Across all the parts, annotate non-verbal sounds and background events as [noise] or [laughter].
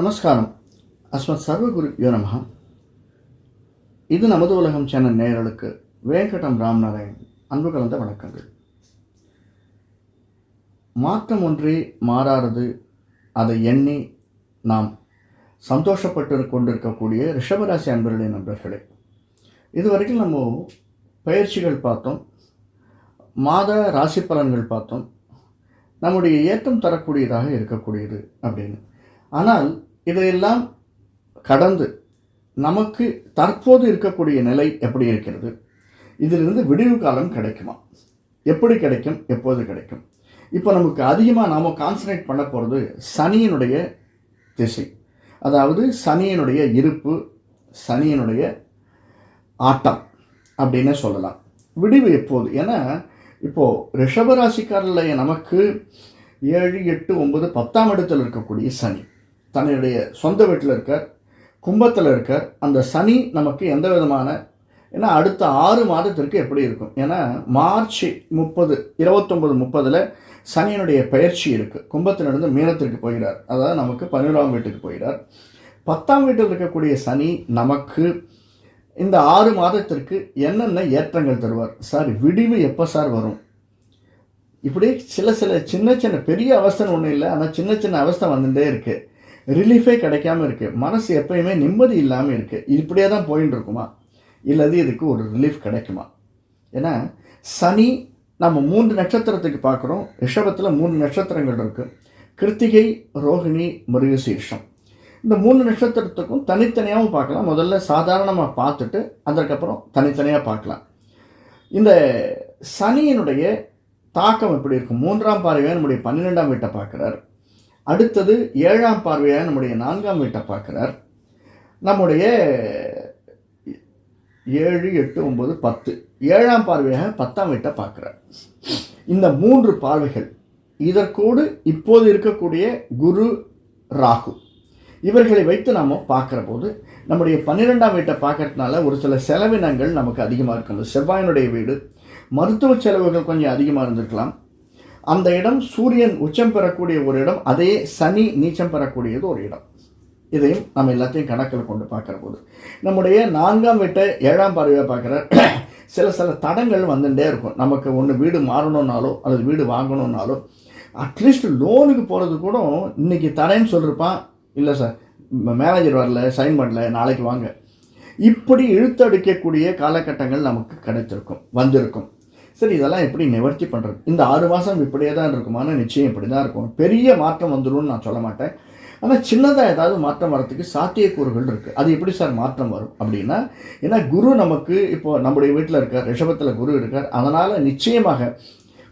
நமஸ்காரம். அஸ்மத் சர்வகுரு நமஹ. இது நமது உலகம் சேனல் நேயர்களுக்கு வேங்கடம் ராம்நாராயண் அன்பு கலந்த வணக்கங்கள். மாற்றம் ஒன்றே மாறாதது. அதை எண்ணி நாம் சந்தோஷப்பட்டு கொண்டிருக்கக்கூடிய ரிஷபராசி அன்பர்களே நண்பர்களே. இதுவரைக்கும் நம்ம பயிற்சிகள் பார்த்தோம். மாத ராசி பலன்கள் பார்த்தோம். நம்முடைய ஏற்றம் தரக்கூடியதாக இருக்கக்கூடியது அப்படின்னு. ஆனால் இதையெல்லாம் கடந்து நமக்கு தற்போது இருக்கக்கூடிய நிலை எப்படி இருக்கிறது? இதிலிருந்து விடிவு காலம் கிடைக்குமா? எப்படி கிடைக்கும்? எப்போது கிடைக்கும்? இப்போ நமக்கு அதிகமாக நாம் கான்சன்ட்ரேட் பண்ண போகிறது சனியினுடைய திசை. அதாவது சனியினுடைய இருப்பு சனியினுடைய ஆட்டம் அப்படின்னு சொல்லலாம். விடிவு எப்போது? ஏன்னா இப்போது ரிஷபராசிக்காரில் நமக்கு ஏழு எட்டு ஒன்பது பத்தாம் இடத்தில் இருக்கக்கூடிய சனி. தன்னுடைய சொந்த வீட்டில் இருக்கார் கும்பத்தில் இருக்கார். அந்த சனி நமக்கு எந்த விதமான ஏன்னா அடுத்த ஆறு மாதத்திற்கு எப்படி இருக்கும்? ஏன்னா மார்ச் முப்பது இருபத்தொம்பது முப்பதில் சனியினுடைய பயிற்சி இருக்குது கும்பத்திலிருந்து மீனத்திற்கு போகிறார். அதாவது நமக்கு பன்னிரெண்டாம் வீட்டுக்கு போகிறார். பத்தாம் வீட்டில் இருக்கக்கூடிய சனி நமக்கு இந்த ஆறு மாதத்திற்கு என்னென்ன ஏற்றங்கள் தருவார்? சார் விடிவு எப்போ சார் வரும்? இப்படி சில சில சின்ன சின்ன பெரிய அவஸ்தைன்னு ஒன்றும் இல்லை. ஆனால் சின்ன சின்ன அவஸ்தை வந்துட்டே இருக்குது ரிலீஃபே கிடைக்காம இருக்குது மனசு எப்பயுமே நிம்மதி இல்லாமல் இருக்குது இப்படியே தான் போயின்னு இருக்குமா இல்லது இதுக்கு ஒரு ரிலீஃப் கிடைக்குமா? ஏன்னா சனி நம்ம மூன்று நட்சத்திரத்துக்கு பார்க்குறோம். ரிஷபத்தில் மூணு நட்சத்திரங்கள் இருக்குது கிருத்திகை ரோஹிணி மிருகசீர்ஷம். இந்த மூணு நட்சத்திரத்துக்கும் தனித்தனியாகவும் பார்க்கலாம். முதல்ல சாதாரணமாக பார்த்துட்டு அதற்கப்புறம் தனித்தனியாக பார்க்கலாம். இந்த சனியினுடைய தாக்கம் எப்படி இருக்கும் மூன்றாம் பார்வையாக நம்முடைய பன்னிரெண்டாம் வீட்டை பார்க்குறாரு. அடுத்தது ஏழாம் பார்வையாக நம்முடைய நான்காம் வீட்டை பார்க்குறார். நம்முடைய ஏழு எட்டு ஒம்பது பத்து. ஏழாம் பார்வையாக பத்தாம் வீட்டை பார்க்குறார். இந்த மூன்று பார்வைகள் இதற்கூடு இப்போது இருக்கக்கூடிய குரு ராகு இவர்களை வைத்து நாம் பார்க்குற போது நம்முடைய பன்னிரெண்டாம் வீட்டை பார்க்கறதுனால ஒரு சில செலவினங்கள் நமக்கு அதிகமாக இருக்கணும் செவ்வாயினுடைய வீடு மருத்துவ செலவுகள் கொஞ்சம் அதிகமாக இருந்திருக்கலாம். அந்த இடம் சூரியன் உச்சம் பெறக்கூடிய ஒரு இடம் அதே சனி நீச்சம் பெறக்கூடியது ஒரு இடம். இதையும் நம்ம எல்லாத்தையும் கணக்கில் கொண்டு பார்க்குற போது. நம்முடைய நான்காம் வீட்டை ஏழாம் பார்வையாக பார்க்குற [clears throat] சில சில தடங்கள் வந்துட்டே இருக்கும். நமக்கு ஒன்று வீடு மாறணுன்னாலோ அல்லது வீடு வாங்கணுன்னாலோ அட்லீஸ்ட் லோனுக்கு போகிறது கூட இன்றைக்கி தரேன்னு சொல்லியிருப்பான் இல்லை சார் மேனேஜர் வரல சைன் பண்ணல நாளைக்கு வாங்க. இப்படி இழுத்தடிக்கக்கூடிய காலகட்டங்கள் நமக்கு கிடைத்திருக்கும் வந்திருக்கும். சரி இதெல்லாம் எப்படி நிவர்த்தி பண்ணுறது இந்த ஆறு மாதம் இப்படியே தான் இருக்குமான நிச்சயம் இப்படி தான் இருக்கும். பெரிய மாற்றம் வந்துடும் நான் சொல்ல மாட்டேன். ஆனால் சின்னதாக ஏதாவது மாற்றம் வரத்துக்கு சாத்தியக்கூறுகள் இருக்குது அது எப்படி சார் மாற்றம் வரும் அப்படின்னா ஏன்னா குரு நமக்கு இப்போ நம்முடைய வீட்டில் இருக்கார் ரிஷபத்தில் குரு இருக்கார். அதனால் நிச்சயமாக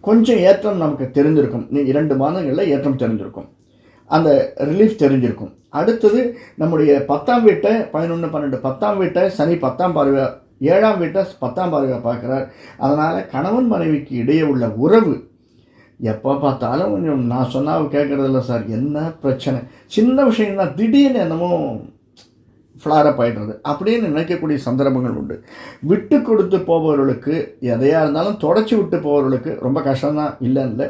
கொஞ்சம் ஏற்றம் நமக்கு தெரிஞ்சிருக்கும். இரண்டு மாதங்களில் ஏற்றம் தெரிஞ்சிருக்கும். அந்த ரிலீஃப் தெரிஞ்சிருக்கும். அடுத்தது நம்முடைய பத்தாம் வீட்டை பதினொன்று பன்னெண்டு பத்தாம் வீட்டை சனி பத்தாம் பார்வை ஏழாம் வீட்டை பத்தாம் பாருக பார்க்குறார். அதனால் கணவன் மனைவிக்கு இடையே உள்ள உறவு எப்போ பார்த்தாலும் கொஞ்சம் நான் சொன்னால் கேட்குறதில்ல சார். என்ன பிரச்சனை? சின்ன விஷயம் தான் திடீர்னு என்னமோ ஃப்ளாரப் ஆகிடுறது அப்படின்னு நினைக்கக்கூடிய சந்தர்ப்பங்கள் உண்டு. விட்டு கொடுத்து போபவர்களுக்கு எதையாக இருந்தாலும் தொடச்சி விட்டு போபவர்களுக்கு ரொம்ப கஷ்டம்தான் இல்லைன்னு இல்லை.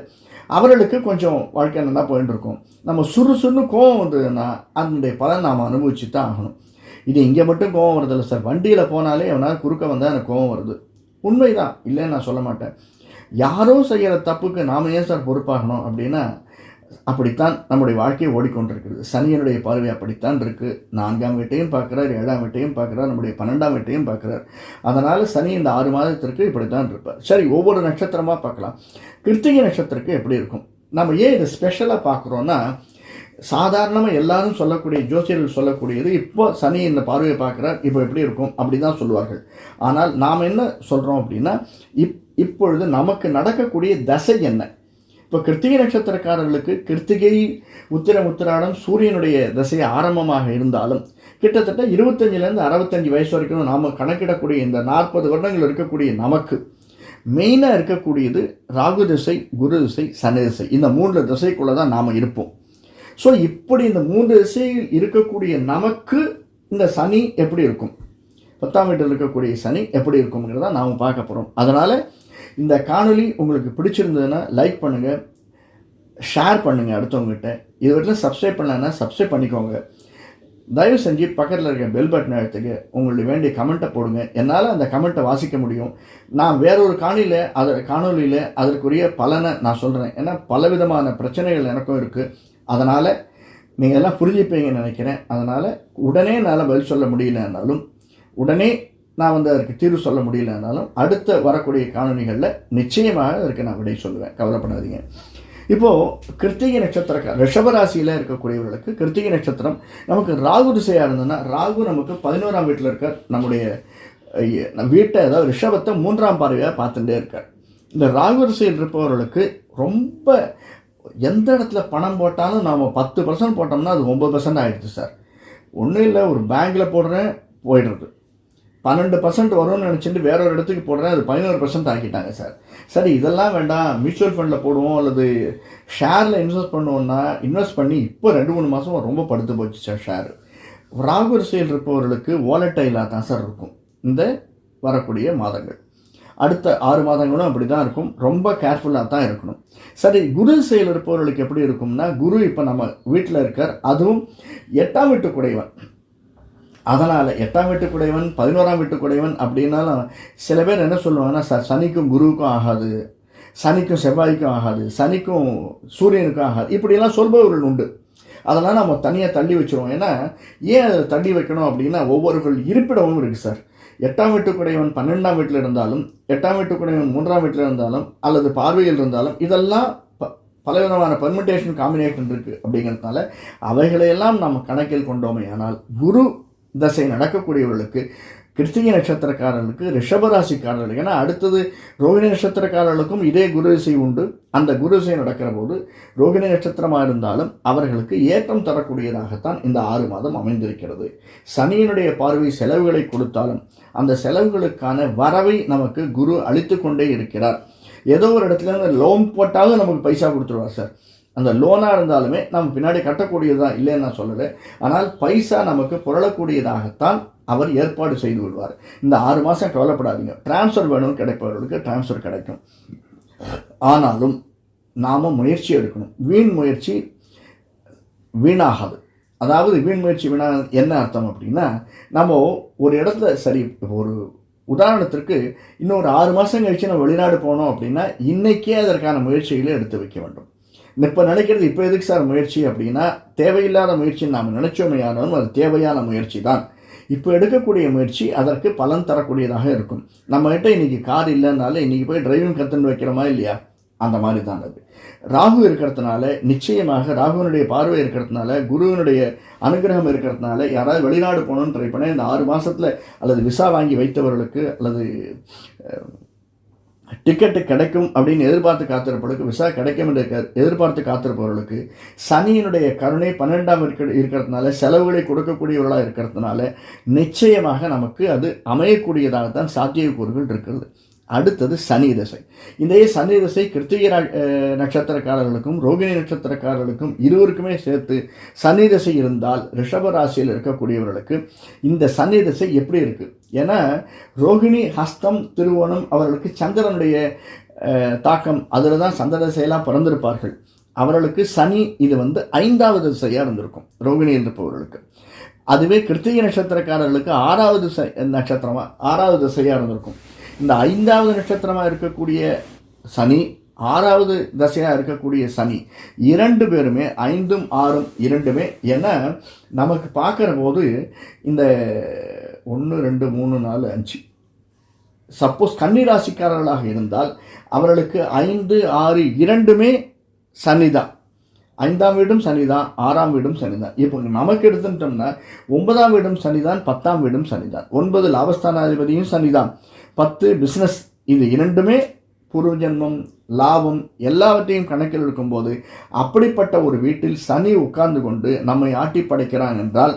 அவர்களுக்கு கொஞ்சம் வாழ்க்கை நல்லா போயிட்டு இருக்கும். நம்ம சுறுசுறுன்னு கோவம் வந்ததுன்னா அதனுடைய பலன் நாம் அனுபவிச்சு தான் ஆகணும். இது இங்கே மட்டும் கோவம் வருதில்ல சார். வண்டியில் போனாலே எவனால் குறுக்க வந்தால் எனக்கு கோவம் வருது. உண்மைதான். இல்லைன்னு நான் சொல்ல மாட்டேன். யாரோ செய்கிற தப்புக்கு நாம் ஏன் சார் பொறுப்பாகணும் அப்படின்னா அப்படித்தான் நம்முடைய வாழ்க்கையை ஓடிக்கொண்டிருக்கிறது. சனியனுடைய பார்வை அப்படித்தான் இருக்குது நான்காம் வீட்டையும் பார்க்குறார் ஏழாம் வீட்டையும் பார்க்குறார் நம்முடைய பன்னெண்டாம் வீட்டையும் பார்க்குறார். அதனால் சனி இந்த ஆறு மாதத்திற்கு இப்படித்தான் இருப்பார். சரி ஒவ்வொரு நட்சத்திரமாக பார்க்கலாம். கிருத்திகை நட்சத்திரக்கு எப்படி இருக்கும்? நம்ம ஏன் இதை ஸ்பெஷலாக பார்க்குறோன்னா சாதாரணமாக எல்லாரும் சொல்லக்கூடிய ஜோசியர்கள் சொல்லக்கூடியது இப்போ சனி இந்த பார்வையை பார்க்குறார் இப்போ எப்படி இருக்கும்? அப்படி தான் சொல்லுவார்கள். ஆனால் நாம் என்ன சொல்கிறோம் அப்படின்னா இப் இப்பொழுது நமக்கு நடக்கக்கூடிய தசை என்ன? இப்போ கிருத்திகை நட்சத்திரக்காரர்களுக்கு கிருத்திகை உத்திரம் உத்திராடம் சூரியனுடைய தசை ஆரம்பமாக இருந்தாலும் கிட்டத்தட்ட இருபத்தஞ்சிலேருந்து அறுபத்தஞ்சு வயசு வரைக்கும் நாம் கணக்கிடக்கூடிய இந்த நாற்பது வருடங்கள் இருக்கக்கூடிய நமக்கு மெயினாக இருக்கக்கூடியது ராகு திசை குரு திசை சனி திசை. இந்த மூன்று திசைக்குள்ளே தான் நாம் இருப்போம். ஸோ இப்படி இந்த மூன்று திசையில் இருக்கக்கூடிய நமக்கு இந்த சனி எப்படி இருக்கும்? பத்தாம் வீட்டில் இருக்கக்கூடிய சனி எப்படி இருக்கும்ங்கிறத நாம் பார்க்க போகிறோம் அதனால் இந்த காணொலி உங்களுக்கு பிடிச்சிருந்ததுன்னா லைக் பண்ணுங்கள் ஷேர் பண்ணுங்கள் அடுத்தவங்ககிட்ட. இது வரைக்கும் சப்ஸ்கிரைப் பண்ணலன்னா சப்ஸ்கிரைப் பண்ணிக்கோங்க. தயவு செஞ்சு பக்கத்தில் இருக்க பெல் பட்டன் அழுத்துக்கு உங்களுக்கு வேண்டிய கமெண்ட்டை போடுங்க. என்னால் அந்த கமெண்ட்டை வாசிக்க முடியும். நான் வேறொரு காணியில் அதை காணொலியில் அதற்குரிய பலனை நான் சொல்கிறேன் ஏன்னா பலவிதமான பிரச்சனைகள் எனக்கும் இருக்குது அதனால் நீங்கள் எல்லாம் புரிஞ்சுப்பீங்கன்னு நினைக்கிறேன். அதனால் உடனே என்னால் பதில் சொல்ல முடியலன்னாலும் உடனே நான் வந்து அதற்கு தீர்வு சொல்ல முடியலனாலும் அடுத்த வரக்கூடிய காணொலிகளில் நிச்சயமாக அதற்கு நான் விடை சொல்லுவேன். கவலைப்படாதீங்க. இப்போது கிருத்திகை நட்சத்திர ரிஷபராசியில் இருக்கக்கூடியவர்களுக்கு கிருத்திகை நட்சத்திரம் நமக்கு ராகு திசையாக இருந்ததுன்னா ராகு நமக்கு பதினோராம் வீட்டில் இருக்க நம்முடைய வீட்டை அதாவது ரிஷபத்தை மூன்றாம் பார்வையாக பார்த்துட்டே இருக்கார். இந்த ராகு திசையில் இருப்பவர்களுக்கு ரொம்ப எந்த இடத்துல பணம் போட்டாலும் நாம் பத்து பர்சன்ட் போட்டோம்னா அது ஒம்பது பர்சன்ட் ஆகிடுது சார். ஒன்றும் இல்லை ஒரு பேங்க்கில் போடுறேன் போயிடுறது பன்னெண்டு பர்சன்ட் வரும்னு நினச்சிட்டு வேற ஒரு இடத்துக்கு போடுறேன் அது பதினோரு பர்சன்ட் ஆக்கிட்டாங்க சார். சரி இதெல்லாம் வேண்டாம். மியூச்சுவல் ஃபண்டில் போடுவோம் அல்லது ஷேரில் இன்வெஸ்ட் பண்ணுவோம்னா இன்வெஸ்ட் பண்ணி இப்போ ரெண்டு மூணு மாதம் ரொம்ப படுத்து போச்சு சார் ஷேர் ராகுர் செயல் இருப்பவர்களுக்கு வாலட்டைலாக தான் சார் இருக்கும். இந்த வரக்கூடிய மாதங்கள். அடுத்த ஆறு மாதங்களும் அப்படி தான் இருக்கும். ரொம்ப கேர்ஃபுல்லாக தான் இருக்கணும். சரி குரு செயல் இருப்பவர்களுக்கு எப்படி இருக்கும்னா குரு இப்போ நம்ம வீட்டில் இருக்கார். அதுவும் எட்டாம் வீட்டு குடைவன். அதனால் எட்டாம் வீட்டு குடைவன் பதினோராம் வீட்டு குடைவன் அப்படின்னாலும் சில பேர் என்ன சொல்லுவாங்கன்னா சார் சனிக்கும் குருவுக்கும் ஆகாது. சனிக்கும் செவ்வாய்க்கும் ஆகாது. சனிக்கும் சூரியனுக்கும் ஆகாது. இப்படியெல்லாம் சொல்பவர்கள் உண்டு. அதெல்லாம் நம்ம தனியாக தள்ளி வச்சுருவோம். ஏன்னா ஏன் அதை தள்ளி வைக்கணும் அப்படின்னா ஒவ்வொருவர்கள் இருப்பிடமும் இருக்குது சார். எட்டாம் வீட்டுக்குடையவன் பன்னெண்டாம் வீட்டில் இருந்தாலும் எட்டாம் வீட்டுக்குடையவன் மூன்றாம் வீட்டில் இருந்தாலும் அல்லது பார்வையில் இருந்தாலும் இதெல்லாம் ப பலவிதமான பர்மிட்டேஷன் காம்பினேஷன் இருக்குது அப்படிங்கிறதுனால அவைகளையெல்லாம் நாம் கணக்கில் கொண்டோமே ஆனால் குரு தசை நடக்கக்கூடியவர்களுக்கு கிருத்திகை நட்சத்திரக்காரர்களுக்கு ரிஷபராசிக்காரர்கள் ஏன்னா அடுத்தது ரோகிணி நட்சத்திரக்காரர்களுக்கும் இதே குருதிசை உண்டு. அந்த குருசை நடக்கிற போது ரோகிணி நட்சத்திரமாக இருந்தாலும் அவர்களுக்கு ஏற்றம் தரக்கூடியதாகத்தான் இந்த ஆறு மாதம் அமைந்திருக்கிறது. சனியினுடைய பார்வை செலவுகளை கொடுத்தாலும் அந்த செலவுகளுக்கான வரவை நமக்கு குரு அளித்து கொண்டே இருக்கிறார். ஏதோ ஒரு இடத்துல அந்த லோன் போட்டாலும் நமக்கு பைசா கொடுத்துருவார் சார். அந்த லோனாக இருந்தாலுமே நம்ம பின்னாடி கட்டக்கூடியதுதான் இல்லைன்னு நான் சொல்லலை. ஆனால் பைசா நமக்கு புரளக்கூடியதாகத்தான் அவர் ஏற்பாடு செய்து விடுவார். இந்த ஆறு மாதம் கவலைப்படாதீங்க. டிரான்ஸ்ஃபர் வேணும்னு கிடைப்பவர்களுக்கு டிரான்ஸ்ஃபர் கிடைக்கும். ஆனாலும் நாம் முயற்சி எடுக்கணும். வீண் முயற்சி வீணாகாது. அதாவது வீண் முயற்சி வீணா என்ன அர்த்தம் அப்படின்னா நம்ம ஒரு இடத்துல சரி ஒரு உதாரணத்திற்கு இன்னொரு ஆறு மாதம் கழித்து நம்ம வெளிநாடு போனோம் அப்படின்னா இன்றைக்கே அதற்கான முயற்சிகளை எடுத்து வைக்க வேண்டும். இப்போ நினைக்கிறது இப்போ எதுக்கு சார் முயற்சி அப்படின்னா தேவையில்லாத முயற்சின்னு நாம் நினைச்சோமே அது தேவையான முயற்சி தான் இப்போ எடுக்கக்கூடிய முயற்சி அதற்கு பலன் தரக்கூடியதாக இருக்கும். நம்மகிட்ட இன்றைக்கி கார் இல்லைனால இன்றைக்கி போய் டிரைவிங் கற்றுன்னு வைக்கிறோமா இல்லையா? அந்த மாதிரி தான் அது. ராகு இருக்கிறதுனால நிச்சயமாக ராகுவினுடைய பார்வை இருக்கிறதுனால குருவினுடைய அனுகிரகம் இருக்கிறதுனால யாராவது வெளிநாடு போகணும்னு ட்ரை பண்ண இந்த ஆறு மாதத்தில் அல்லது விசா வாங்கி வைத்தவர்களுக்கு அல்லது டிக்கெட்டு கிடைக்கும் அப்படின்னு எதிர்பார்த்து காத்திருப்பவர்களுக்கு விசா கிடைக்கும் என்று எதிர்பார்த்து காத்திருப்பவர்களுக்கு சனியினுடைய கருணை பன்னெண்டாம் இருக்க இருக்கிறதுனால செலவுகளை கொடுக்கக்கூடியவர்களாக இருக்கிறதுனால நிச்சயமாக நமக்கு அது அமையக்கூடியதாகத்தான் சாத்தியக்கூறுகள் இருக்கிறது. அடுத்தது சனி தசை. இந்த சனி தசை கிருத்திகை ரா- நட்சத்திரக்காரர்களுக்கும் ரோகிணி நட்சத்திரக்காரர்களுக்கும் இருவருக்குமே சேர்த்து சனி தசை இருந்தால் ரிஷப ராசியில் இருக்கக்கூடியவர்களுக்கு இந்த சனி தசை எப்படி இருக்குது ஏன்னா ரோகிணி ஹஸ்தம் திருவோணம் அவர்களுக்கு சந்திரனுடைய தாக்கம் அதில் தான் சந்திர தசையெல்லாம் பிறந்திருப்பார்கள். அவர்களுக்கு சனி இது வந்து ஐந்தாவது திசையாக இருந்திருக்கும் ரோகிணி இருப்பவர்களுக்கு அதுவே கிருத்திகை நட்சத்திரக்காரர்களுக்கு ஆறாவது நட்சத்திரமாக ஆறாவது திசையாக இருந்திருக்கும். இந்த ஐந்தாவது நட்சத்திரமாக இருக்கக்கூடிய சனி ஆறாவது தசையாக இருக்கக்கூடிய சனி இரண்டு பேருமே ஐந்தும் ஆறும் இரண்டுமே. ஏன்னா நமக்கு பார்க்குற போது இந்த ஒன்று ரெண்டு மூணு நாலு அஞ்சு. சப்போஸ் கன்னிராசிக்காரர்களாக இருந்தால் அவர்களுக்கு ஐந்து ஆறு இரண்டுமே சனி தான் ஐந்தாம் வீடும் சனிதான் ஆறாம் வீடும் சனிதான். இப்போ நமக்கு எடுத்துட்டோம்னா ஒன்பதாம் வீடும் சனிதான் பத்தாம் வீடும் சனிதான். ஒன்பது லாபஸ்தானாதிபதியும் சனிதான். பத்து பிஸ்னஸ் இது இரண்டுமே பூர்வ ஜென்மம் லாபம் எல்லாவற்றையும் கணக்கில் எடுக்கும்போது அப்படிப்பட்ட ஒரு வீட்டில் சனி உட்கார்ந்து கொண்டு நம்மை ஆட்டி படைக்கிறான் என்றால்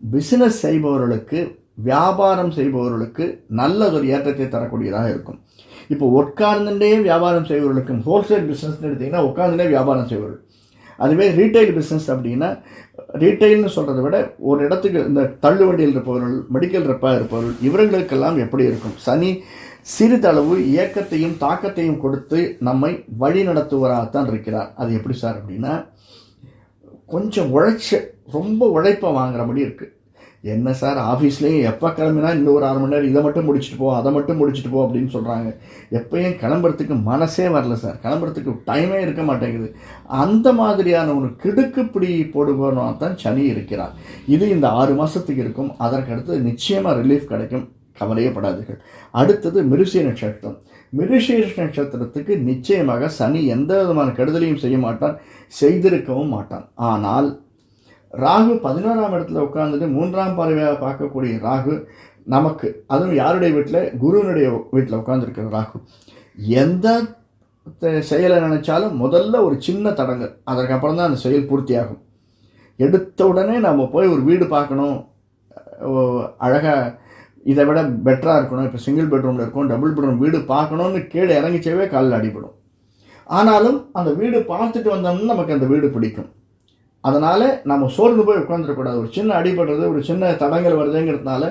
பிஸ்னஸ் செய்பவர்களுக்கு வியாபாரம் செய்பவர்களுக்கு நல்ல ஒரு ஏற்றத்தை தரக்கூடியதாக இருக்கும். இப்போ உட்கார்ந்துட்டே வியாபாரம் செய்பவர்களுக்கும் ஹோல்சேல் பிஸ்னஸ் எடுத்தீங்கன்னா உட்கார்ந்துட்டே வியாபாரம் செய்பவர்கள். அதுவே ரீட்டைல் பிஸ்னஸ் அப்படின்னா ரீட்டைல்னு சொல்கிறத விட ஒரு இடத்துக்கு இந்த தள்ளுவண்டியில் இருப்பவர்கள் மெடிக்கல் ரெப்பாக இருப்பவர்கள் இவர்களுக்கெல்லாம் எப்படி இருக்கும்? சனி சிறிதளவு இயக்கத்தையும் தாக்கத்தையும் கொடுத்து நம்மை வழி நடத்துவராகத்தான் இருக்கிறார். அது எப்படி சார் அப்படின்னா கொஞ்சம் உழைச்ச ரொம்ப உழைப்பை வாங்குறபடி இருக்குது என்ன சார் ஆஃபீஸ்லேயும் எப்போ கிளம்பினா இன்னும் ஒரு அரை மணி நேரம் இதை மட்டும் முடிச்சுட்டு போ அதை மட்டும் முடிச்சுட்டு போ அப்படின்னு சொல்கிறாங்க எப்பயும் கிளம்புறதுக்கு மனசே வரல சார். கிளம்புறதுக்கு டைமே இருக்க மாட்டேங்குது. அந்த மாதிரியான ஒரு கிடுக்குப்பிடி போடுபவனாக தான் சனி இருக்கிறார். இது இந்த ஆறு மாதத்துக்கு இருக்கும். அதற்கடுத்து நிச்சயமாக ரிலீஃப் கிடைக்கும். கவலையப்படாதீர்கள் அடுத்தது மிருசிய நட்சத்திரம். மிருஷீர்ஷ நட்சத்திரத்துக்கு நிச்சயமாக சனி எந்த விதமான கெடுதலையும் செய்ய மாட்டான் செய்திருக்கவும் மாட்டான் ஆனால் ராகு பதினோராம் இடத்துல உட்கார்ந்துட்டு மூன்றாம் பார்வையாக பார்க்கக்கூடிய ராகு நமக்கு அதுவும் யாருடைய வீட்டில்? குருவினுடைய வீட்டில் உட்காந்துருக்கிற ராகு. எந்த செயலை நினச்சாலும் முதல்ல ஒரு சின்ன தடங்கல். அதற்கப்புறம் தான் அந்த செயல் பூர்த்தியாகும். எடுத்த உடனே நம்ம போய் ஒரு வீடு பார்க்கணும். அழகாக இதை விட பெட்டராக இருக்கணும். இப்போ சிங்கிள் பெட்ரூமில் இருக்கும் டபுள் பெட்ரூம் வீடு பார்க்கணும்னு கீழே இறங்கிச்சவே காலில் அடிபடும். ஆனாலும் அந்த வீடு பார்த்துட்டு வந்தோம்னா நமக்கு அந்த வீடு பிடிக்கும். அதனால் நம்ம சோர்ந்து போய் உட்காந்துடக்கூடாது ஒரு சின்ன அடிபடுறது ஒரு சின்ன தடங்கள் வருதுங்கிறதுனால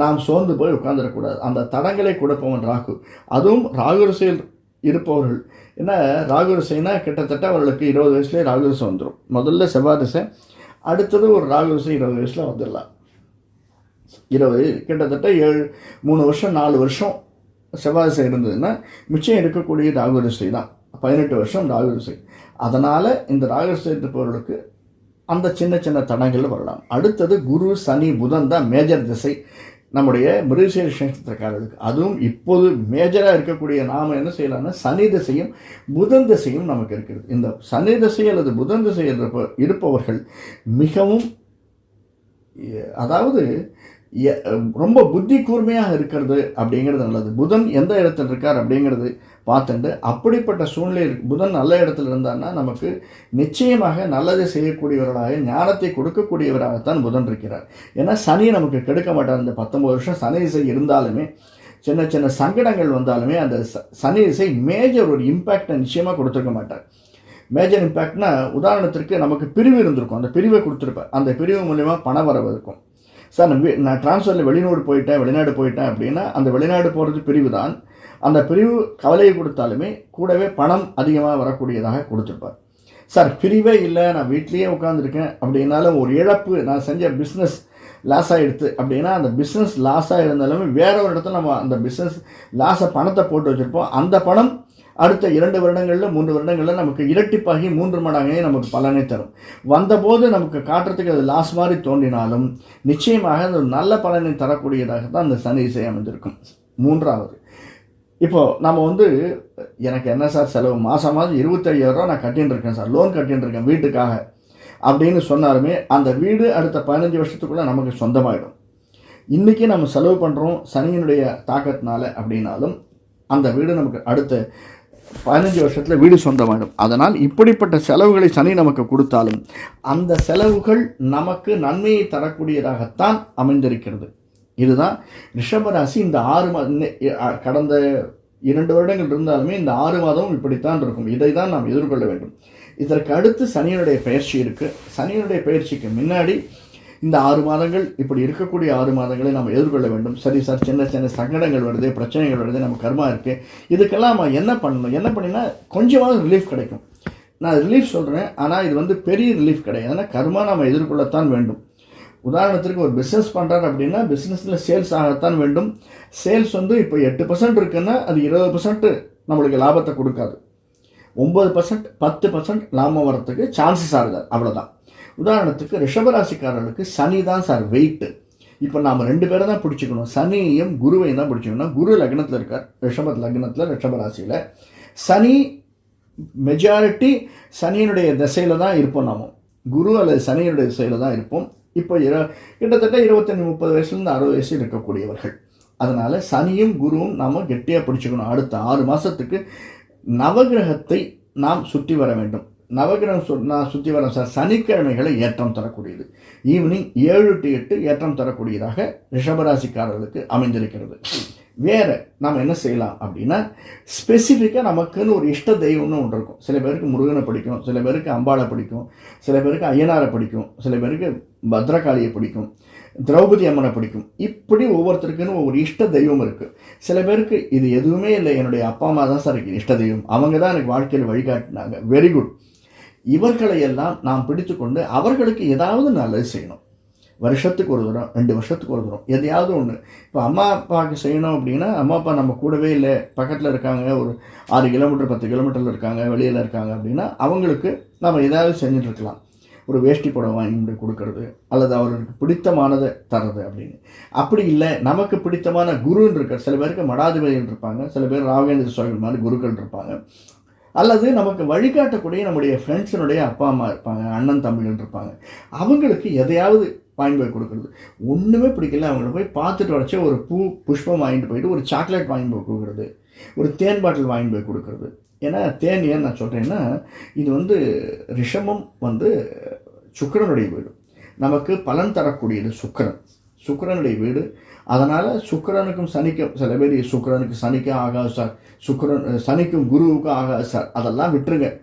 நாம் சோர்ந்து போய் உட்காந்துடக்கூடாது அந்த தடங்களை கொடுப்பவன் ராகு. அதுவும் ராகுரசையில் இருப்பவர்கள். ஏன்னா ராகுரசைனா கிட்டத்தட்ட அவர்களுக்கு இருபது வயசுலேயே ராகுரசை வந்துடும் முதல்ல செவ்வாய் திசை அடுத்தது ஒரு ராகுரசை இருபது வயசில் வந்துடலாம். இருபது கிட்டத்தட்ட ஏழு மூணு வருஷம் நாலு வருஷம் செவ்வாய் திசை இருந்ததுன்னா மிச்சம் இருக்கக்கூடிய ராகுரிசை தான். பதினெட்டு வருஷம் ராகுரிசை அதனால் இந்த ராகுரிசை இருப்பவர்களுக்கு அந்த சின்ன சின்ன தடங்கள் வரலாம். அடுத்தது குரு சனி புதன் தான் மேஜர் திசை. நம்முடைய மிருகசீரிஷ நட்சத்திரக்காரர்களுக்கு. அதுவும் இப்போது மேஜராக இருக்கக்கூடிய நாம் என்ன செய்யலாம்னா சனி திசையும் புதன் திசையும் நமக்கு இருக்கிறது. இந்த சனி திசை அல்லது புதன் திசை இருப்ப இருப்பவர்கள் மிகவும் அதாவது எ- ரொம்ப புத்தி கூர்மையாக இருக்கிறது அப்படிங்கிறது நல்லது. புதன் எந்த இடத்துல இருக்கார் அப்படிங்கிறது பார்த்துட்டு அப்படிப்பட்ட சூழ்நிலை புதன் நல்ல இடத்துல இருந்தான்னா நமக்கு நிச்சயமாக நல்லதை செய்யக்கூடியவர்களாக ஞானத்தை கொடுக்கக்கூடியவராகத்தான் புதன் இருக்கிறார். ஏன்னா சனி நமக்கு கெடுக்க மாட்டார். இந்த பத்தொம்பது வருஷம் சனி இசை இருந்தாலுமே சின்ன சின்ன சங்கடங்கள் வந்தாலுமே அந்த ச- சனி இசை மேஜர் ஒரு இம்பேக்டை நிச்சயமாக கொடுத்துருக்க மாட்டார். மேஜர் இம்பேக்ட்னா உதாரணத்திற்கு நமக்கு பிரிவு இருந்திருக்கும். அந்த பிரிவை கொடுத்துருப்பேன் அந்த பிரிவு மூலயமா பண வரவு இருக்கும். சார் நான் நான் ட்ரான்ஸ்ஃபரில் வெளிநாடு போயிட்டேன் வெளிநாடு போயிட்டேன் அப்படின்னா அந்த வெளிநாடு போகிறது பிரிவு தான் அந்த பிரிவு கவலையை கொடுத்தாலுமே கூடவே பணம் அதிகமாக வரக்கூடியதாக கொடுத்துருப்பார். சார் பிரிவே இல்லை நான் வீட்லேயே உட்காந்துருக்கேன் அப்படின்னாலும் ஒரு இழப்பு நான் செஞ்ச பிஸ்னஸ் லாஸ் ஆகிடுது அப்படின்னா அந்த பிஸ்னஸ் லாஸ் ஆகிருந்தாலுமே வேற ஒரு இடத்துல நம்ம அந்த பிஸ்னஸ் லாஸை பணத்தை போட்டு வச்சுருப்போம். அந்த பணம் அடுத்த இரண்டு வருடங்களில் மூன்று வருடங்களில் நமக்கு இரட்டிப்பாகி மூன்று மடங்கே நமக்கு பலனை தரும். வந்தபோது நமக்கு காட்டுறதுக்கு அது லாஸ் மாதிரி தோன்றினாலும் நிச்சயமாக அது நல்ல பலனை தரக்கூடியதாக தான் அந்த சனி இசை அமைந்திருக்கும். மூன்றாவது இப்போ நம்ம வந்து எனக்கு என்ன சார் செலவு? மாதம் மாதம் இருபத்தையாயிரரூவா நான் கட்டின்னு இருக்கேன் சார். லோன் கட்டின்னு இருக்கேன் வீட்டுக்காக. அப்படின்னு சொன்னாலுமே அந்த வீடு அடுத்த பதினஞ்சு வருஷத்துக்குள்ளே நமக்கு சொந்தமாயிடும். இன்றைக்கி நம்ம செலவு பண்ணுறோம் சனியினுடைய தாக்கத்தினால அப்படின்னாலும் அந்த வீடு நமக்கு அடுத்த பதினஞ்சு வருஷத்தில் வீடு சொந்தமாயிடும். அதனால் இப்படிப்பட்ட செலவுகளை சனி நமக்கு கொடுத்தாலும் அந்த செலவுகள் நமக்கு நன்மையை தரக்கூடியதாகத்தான் அமைந்திருக்கிறது. இதுதான் ரிஷபராசி இந்த ஆறு மாத கடந்த இரண்டு வருடங்கள் இருந்தாலுமே இந்த ஆறு மாதமும் இப்படித்தான் இருக்கும். இதை தான் நாம் எதிர்கொள்ள வேண்டும். இதற்கு அடுத்து சனியனுடைய பயிற்சி இருக்குது சனியனுடைய பயிற்சிக்கு முன்னாடி இந்த ஆறு மாதங்கள் இப்படி இருக்கக்கூடிய ஆறு மாதங்களை நாம் எதிர்கொள்ள வேண்டும். சரி சார் சின்ன சின்ன சங்கடங்கள் வருது பிரச்சனைகள் வருது நம்ம கர்மா இருக்குது இதுக்கெல்லாம் நம்ம என்ன பண்ணணும்? என்ன பண்ணினா கொஞ்சமாவது ரிலீஃப் கிடைக்கும். நான் ரிலீஃப் சொல்கிறேன் ஆனால் இது வந்து பெரிய ரிலீஃப் கிடையாது. ஏன்னா கர்மா நம்ம எதிர்கொள்ளத்தான் வேண்டும். உதாரணத்திற்கு ஒரு பிஸ்னஸ் பண்ணுறாரு அப்படின்னா பிஸ்னஸில் சேல்ஸ் ஆகத்தான் வேண்டும். சேல்ஸ் வந்து இப்போ எட்டு பர்சன்ட் இருக்குன்னா அது இருபது பர்சன்ட் நம்மளுக்கு லாபத்தை கொடுக்காது. ஒம்பது பர்சன்ட் பத்து பர்சன்ட் லாபம் வரத்துக்கு சான்சஸ் ஆகுது அவ்வளோதான் உதாரணத்துக்கு ரிஷபராசிக்காரர்களுக்கு சனி தான் சார் வெயிட்டு இப்போ நாம் ரெண்டு பேரை தான் பிடிச்சிக்கணும். சனியையும் குருவையும் தான் பிடிச்சிக்கணும். குரு லக்னத்தில் இருக்கார். ரிஷப லக்னத்தில் ரிஷபராசியில். சனி மெஜாரிட்டி சனியினுடைய திசையில் தான் இருப்போம் நாம். குரு அல்லது சனியினுடைய திசையில் தான் இருப்போம். இப்போ இர கிட்டத்தட்ட இருபத்தஞ்சி முப்பது வயசுலேருந்து அறுபது வயசு இருக்கக்கூடியவர்கள். அதனால் சனியும் குருவும் நாம் கெட்டியாக பிடிச்சிக்கணும். அடுத்த ஆறு மாதத்துக்கு நவகிரகத்தை நாம் சுற்றி வர வேண்டும். நவகிரகம் சு நான் சுற்றி வரேன் சார் சனிக்கிழமைகளை ஏற்றம் தரக்கூடியது. ஈவினிங் ஏழு டு எட்டு ஏற்றம் தரக்கூடியதாக ரிஷபராசிக்காரர்களுக்கு அமைந்திருக்கிறது. வேறு நாம் என்ன செய்யலாம் அப்படின்னா ஸ்பெசிஃபிக்காக நமக்குன்னு ஒரு இஷ்ட தெய்வம்னு ஒன்று இருக்கும். சில பேருக்கு முருகனை பிடிக்கும். சில பேருக்கு அம்பாளை பிடிக்கும். சில பேருக்கு ஐயனாரை பிடிக்கும். சில பேருக்கு பத்ரகாளியை பிடிக்கும் திரௌபதி அம்மனை பிடிக்கும். இப்படி ஒவ்வொருத்தருக்குன்னு ஒவ்வொரு இஷ்ட தெய்வம் இருக்குது சில பேருக்கு இது எதுவுமே இல்லை என்னுடைய அப்பா அம்மா தான் சார் இருக்கு இஷ்ட தெய்வம். அவங்க தான் எனக்கு வாழ்க்கையில் வழிகாட்டினாங்க. வெரி குட் இவர்களை எல்லாம் நாம் பிடித்துக்கொண்டு அவர்களுக்கு ஏதாவது நல்லது செய்யணும். வருஷத்துக்கு ஒரு தூரம் ரெண்டு வருஷத்துக்கு ஒரு தூரம் எதையாவது ஒன்று இப்போ அம்மா அப்பாவுக்கு செய்யணும் அப்படின்னா அம்மா அப்பா நம்ம கூடவே இல்லை. பக்கத்தில் இருக்காங்க ஒரு ஆறு கிலோமீட்டர் பத்து கிலோமீட்டரில் இருக்காங்க வெளியில் இருக்காங்க அப்படின்னா அவங்களுக்கு நம்ம ஏதாவது செஞ்சுட்டு இருக்கலாம். ஒரு வேஷ்டி புடவை வாங்கி போய் கொடுக்கறது அல்லது அவர்களுக்கு பிடித்தமானதை தர்றது அப்படின்னு. அப்படி இல்லை நமக்கு பிடித்தமான குருன்னு இருக்க சில பேருக்கு மடாதிபதிகள் இருப்பாங்க சில பேர் ராகவேந்திர சோழர் மாதிரி குருக்கள் இருப்பாங்க. அல்லது நமக்கு வழிகாட்டக்கூடிய நம்முடைய ஃப்ரெண்ட்ஸினுடைய அப்பா அம்மா இருப்பாங்க அண்ணன் தம்பிகள் இருப்பாங்க. அவங்களுக்கு எதையாவது வாங்கி போய் கொடுக்குறது. ஒன்றுமே பிடிக்கல அவங்கள போய் பார்த்துட்டு வரைச்சே ஒரு பூ புஷ்பம் வாங்கிட்டு போயிட்டு ஒரு சாக்லேட் வாங்கி போய் கொடுக்குறது. ஒரு தேன் பாட்டில் வாங்கி போய் கொடுக்குறது. ஏன்னா தேன் ஏன் நான் சொல்கிறேன்னா இது வந்து ரிஷமம் வந்து சுக்கிரனுடைய வீடு. நமக்கு பலன் தரக்கூடியது சுக்கரன். சுக்கரனுடைய வீடு. அதனால் சுக்கரனுக்கும் சனிக்கும் சில பேர் சுக்கரனுக்கு சனிக்கும் ஆகாது சார். சுக்கிரன் சனிக்கும் குருவுக்கும் ஆகாது சார். அதெல்லாம் விட்டுருங்க.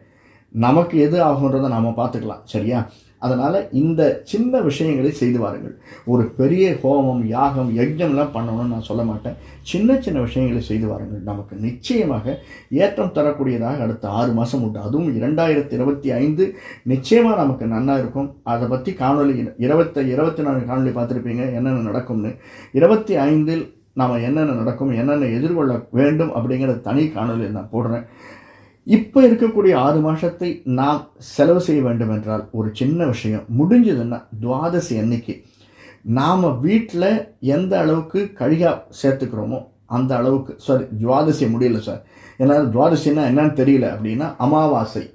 நமக்கு எது ஆகுன்றதை நாம் பார்த்துக்கலாம். சரியா? அதனால் இந்த சின்ன விஷயங்களை செய்து வாருங்கள். ஒரு பெரிய ஹோமம் யாகம் யஜ்ஞம்லாம் பண்ணணும்னு நான் சொல்ல மாட்டேன். சின்ன சின்ன விஷயங்களை செய்து வாருங்கள். நமக்கு நிச்சயமாக ஏற்றம் தரக்கூடியதாக அடுத்த ஆறு மாதம் உண்டு. அதுவும் இரண்டாயிரத்தி இருபத்தி ஐந்து நிச்சயமாக நமக்கு நன்னா இருக்கும். அதை பற்றி காணொலி இருபத்தி இருபத்தி நாலு காணொலி பார்த்துருப்பீங்க. என்னென்ன நடக்கும்னு. இருபத்தி ஐந்தில் நாம் என்னென்ன நடக்கும் என்னென்ன எதிர்கொள்ள வேண்டும் அப்படிங்கிற தனி காணொலியில் நான் போடுறேன். இப்போ இருக்கக்கூடிய ஆறு மாதத்தை நாம் செலவு செய்ய வேண்டும் என்றால் ஒரு சின்ன விஷயம். முடிஞ்சதுன்னா துவாதசி அன்னைக்கு. நாம் வீட்டில் எந்த அளவுக்கு கழிகா சேர்த்துக்கிறோமோ அந்த அளவுக்கு சாரி துவாதசி முடியல சார் ஏன்னா துவாதசின்னா என்னன்னு தெரியல அப்படின்னா அமாவாசை.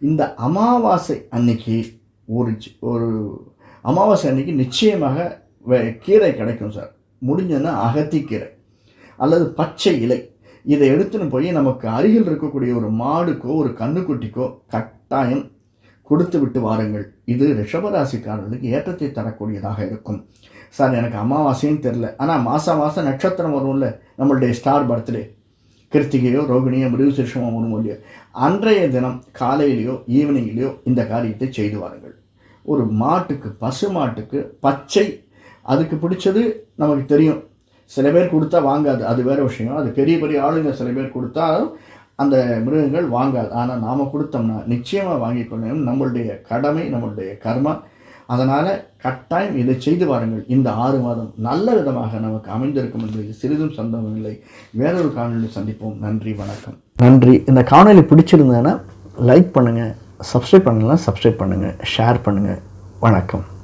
இந்த அமாவாசை அன்னைக்கு ஒரு ஒரு அமாவாசை அன்னைக்கு நிச்சயமாக வே- கீரை கிடைக்கும் சார். முடிஞ்சதுன்னா அகத்திக்கீரை. அல்லது பச்சை இலை. இதை எடுத்துன்னு போய் நமக்கு அருகில் இருக்கக்கூடிய ஒரு மாடுக்கோ ஒரு கண்ணுக்குட்டிக்கோ கட்டாயம் கொடுத்து விட்டு வாருங்கள். இது ரிஷபராசிக்காரர்களுக்கு ஏற்றத்தை தரக்கூடியதாக இருக்கும். சார் எனக்கு அமாவாசையும் தெரில ஆனால் மாதம் மாதம் நட்சத்திரம் வரும்ல நம்மளுடைய ஸ்டார் பர்த்டே. கிருத்திகையோ ரோகிணியோ மிருகசிருஷமோ வரும் இல்லையோ. அன்றைய தினம் காலையிலேயோ ஈவினிங்லேயோ இந்த காரியத்தை செய்து வாருங்கள். ஒரு மாட்டுக்கு பசு மாட்டுக்கு பச்சை அதுக்கு பிடிச்சது நமக்கு தெரியும். சில பேர் கொடுத்தா வாங்காது. அது வேறு விஷயம். அது பெரிய பெரிய ஆளுங்க சில பேர் கொடுத்தாலும் அந்த மிருகங்கள் வாங்காது. ஆனால் நாம் கொடுத்தோம்னா நிச்சயமாக வாங்கிக் கொள்ளணும். நம்மளுடைய கடமை நம்மளுடைய கர்மா. அதனால் கட்டாயம் இதை செய்து வாருங்கள். இந்த ஆறு மாதம் நல்ல விதமாக நமக்கு அமைந்திருக்கும் என்பது சிறிதும் சந்தோஷமில்லை வேறொரு காணொலி சந்திப்போம். நன்றி வணக்கம். நன்றி. இந்த காணொலி பிடிச்சிருந்தேன்னா லைக் பண்ணுங்கள் சப்ஸ்கிரைப் பண்ணலாம் சப்ஸ்கிரைப் பண்ணுங்கள் ஷேர் பண்ணுங்கள் வணக்கம்.